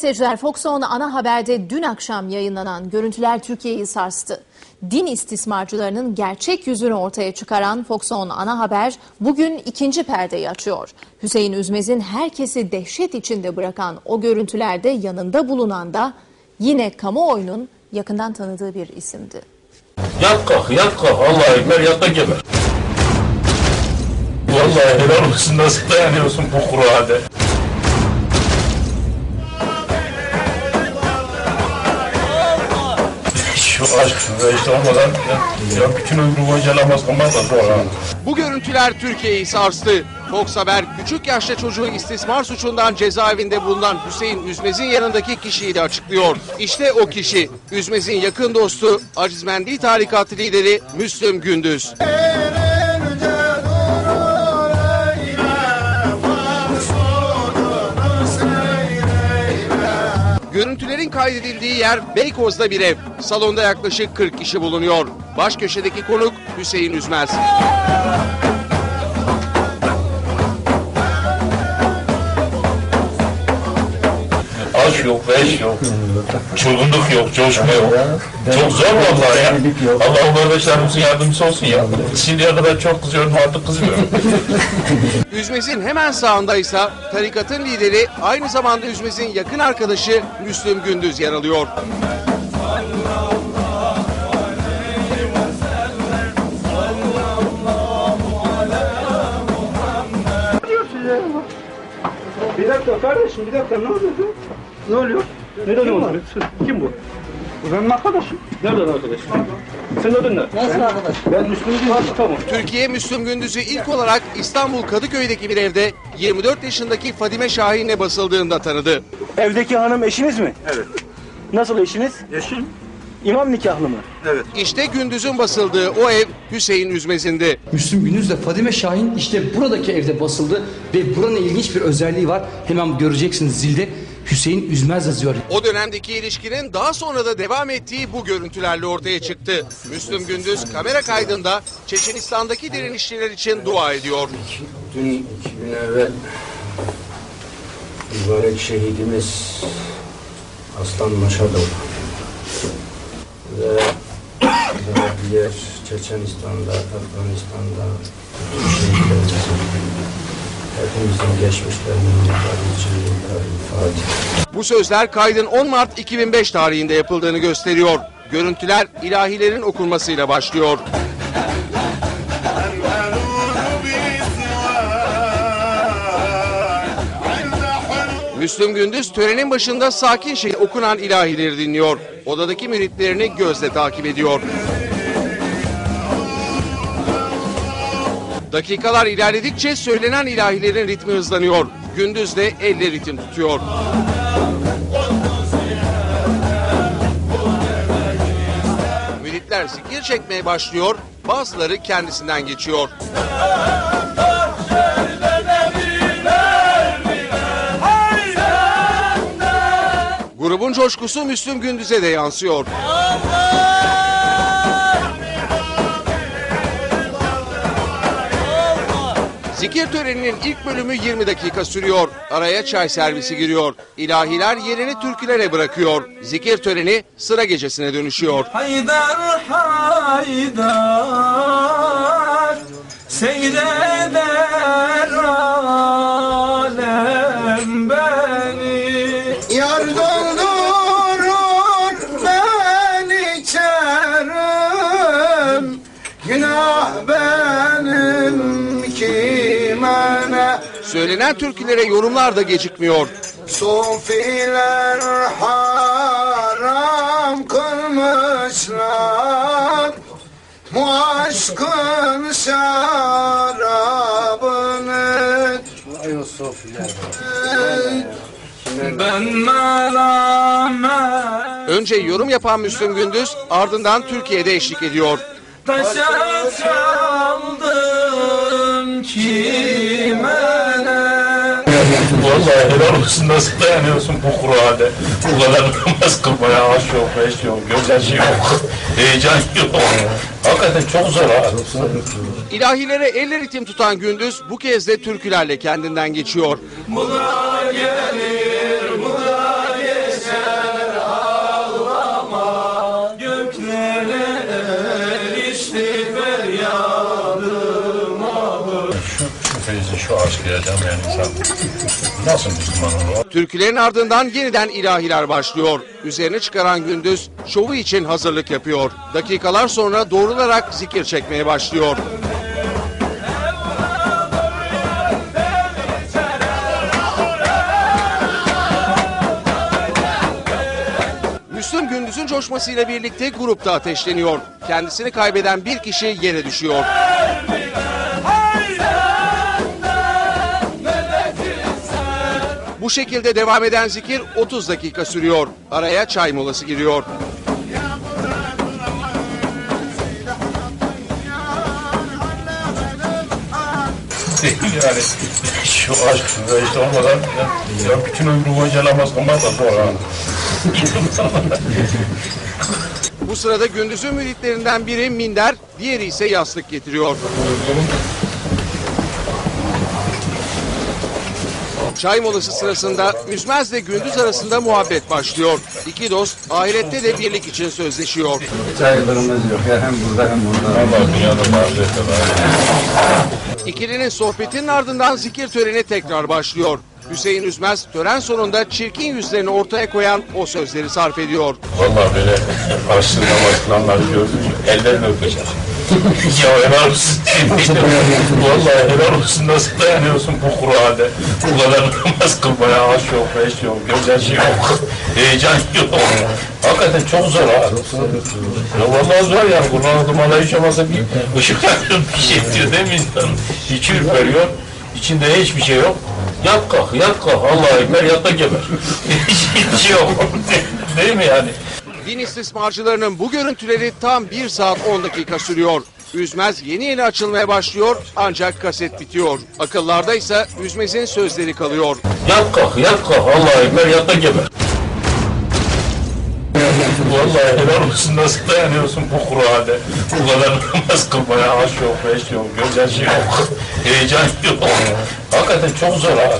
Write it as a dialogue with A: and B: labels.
A: Seyirciler Fox On ana haberde dün akşam yayınlanan görüntüler Türkiye'yi sarstı. Din istismarcılarının gerçek yüzünü ortaya çıkaran Fox On ana haber bugün ikinci perdeyi açıyor. Hüseyin Üzmez'in herkesi dehşet içinde bırakan o görüntülerde yanında bulunan da yine kamuoyunun yakından tanıdığı bir isimdi.
B: Yat kalk, yat kalk. Allah ekber, yat da geber. Vallahi helal olsun nasıl dayanıyorsun bu Kur'an'a? Bütün.
C: Bu görüntüler Türkiye'yi sarstı. Fox Haber küçük yaşta çocuğu istismar suçundan cezaevinde bulunan Hüseyin Üzmez'in yanındaki kişiyi de açıklıyor. İşte o kişi Üzmez'in yakın dostu Acizmendi Tarikatı lideri Müslüm Gündüz. Görüntülerin kaydedildiği yer Beykoz'da bir ev. Salonda yaklaşık 40 kişi bulunuyor. Baş köşedeki konuk Hüseyin Üzmez.
B: Aşk yok, beş yok. Çılgınlık yok, coşma yok. Çok zor vallahi ya. Allah kardeşlerimizin yardımcısı olsun ya. Şimdiye kadar çok kızıyorum, artık kızmıyorum.
C: Üzmez'in hemen sağındaysa tarikatın lideri aynı zamanda Üzmez'in yakın arkadaşı Müslüm Gündüz yer alıyor.
D: Bir dakika kardeşim bir dakika ne oluyor? Ne oluyor? Ne oluyor? Kim bu? Bu benim arkadaşım. Nereden arkadaşım? Senin adın ne? Nasıl arkadaş? Ben Müslüm Gündüz. Tamam.
C: Türkiye Müslüm Gündüz'ü ilk olarak İstanbul Kadıköy'deki bir evde 24 yaşındaki Fadime Şahin'le basıldığında tanıdı.
E: Evdeki hanım eşiniz mi?
D: Evet.
E: Nasıl eşiniz?
D: Eşim?
E: İmam nikahlı mı?
D: Evet.
C: İşte Gündüz'ün basıldığı o ev Hüseyin Üzmez'indi.
F: Müslüm Gündüz de Fadime Şahin işte buradaki evde basıldı ve buranın ilginç bir özelliği var. Hemen göreceksiniz zilde Hüseyin Üzmez yazıyor.
C: O dönemdeki ilişkinin daha sonra da devam ettiği bu görüntülerle ortaya çıktı. Müslüm Gündüz kamera kaydında Çeçenistan'daki direnişçiler için dua ediyor.
G: Dün iki gün evvel mübarek şehidimiz Aslan Maşadov ve diğer Çeçenistan'da, Afganistan'da şehitlerimizin hepimizin geçmişlerinin.
C: Bu sözler kaydın 10 Mart 2005 tarihinde yapıldığını gösteriyor. Görüntüler ilahilerin okunmasıyla başlıyor. Müslüm Gündüz törenin başında sakin şekilde okunan ilahileri dinliyor. Odadaki müritlerini gözle takip ediyor. Dakikalar ilerledikçe söylenen ilahilerin ritmi hızlanıyor. Gündüz de elle ritim tutuyor. Müritler zikir çekmeye başlıyor, bazıları kendisinden geçiyor. Grubun coşkusu Müslüm Gündüz'e de yansıyor. Zikir töreninin ilk bölümü 20 dakika sürüyor. Araya çay servisi giriyor. İlahiler yerini türkülere bırakıyor. Zikir töreni sıra gecesine dönüşüyor.
H: Haydar haydar Seyreder
C: Söylenen türkülere yorumlar da gecikmiyor.
H: Sofiler haram kılmışlar Bu aşkın şarabını Ben melamet
C: Önce yorum yapan Müslüm Gündüz ardından Türkiye'de eşlik ediyor.
H: Taşa çaldım ne
B: Vallahi helal olsun nasıl dayanıyorsun bu Kur'an'a? Bu kadar namaz kılmaya aşk yok, beş yok, gözyaşı yok, heyecan yok. Hakikaten çok zor ha.
C: İlahilere elle ritim tutan Gündüz bu kez de türkülerle kendinden geçiyor.
H: Bu da
C: Türkülerin ardından yeniden ilahiler başlıyor. Üzerine çıkaran Gündüz şovu için hazırlık yapıyor. Dakikalar sonra doğrularak zikir çekmeye başlıyor. Müslüm Gündüz'ün coşmasıyla birlikte grupta ateşleniyor. Kendisini kaybeden bir kişi yere düşüyor. Bu şekilde devam eden zikir 30 dakika sürüyor. Araya çay molası giriyor.
B: yani şu aşk işte olmadan ya, ya bütün ömrü boyunca namaz kılmak da zor ha.
C: Bu sırada Gündüz'ün müritlerinden biri minder, diğeri ise yastık getiriyor. Çay molası sırasında Üzmez'le Gündüz arasında muhabbet başlıyor. İki dost ahirette de birlik için sözleşiyor.
G: Saygılarımız yok ya hem burada hem
B: var.
C: İkilinin sohbetinin ardından zikir töreni tekrar başlıyor. Hüseyin Üzmez tören sonunda çirkin yüzlerini ortaya koyan o sözleri sarf ediyor.
B: Vallahi böyle namaz kılanları gördüm. Ellerini öpeceğim. ya helal olsun. Vallahi helal olsun. Nasıl dayanıyorsun bu Kur'an'a? Bu kadar namaz kılmaya aş yok, beş yok, gözyaşı yok, heyecan yok. Hakikaten çok zor ha. Ya vallahi zor yani. Kur'an hiç olmazsa bir ışık yakıyor, bir şey diyor değil mi insan? İçi ürperiyor. İçinde hiçbir şey yok. Yat kalk, yat kalk. Allah'a ekber, yat da geber. Hiç şey yok. değil mi yani?
C: Din istismarcılarının bu görüntüleri tam 1 saat 10 dakika sürüyor. Üzmez yeni yeni açılmaya başlıyor ancak kaset bitiyor. Akıllarda ise Üzmez'in sözleri kalıyor.
B: Yat kalk, yat kalk. Allah'a ekber, yat da geber. Vallahi helal olsun. Nasıl dayanıyorsun bu Kur'an'a? Bu kadar namaz kılmaya aş yok, beş yok, gözyaşı yok, heyecan yok. Hakikaten çok zor ha.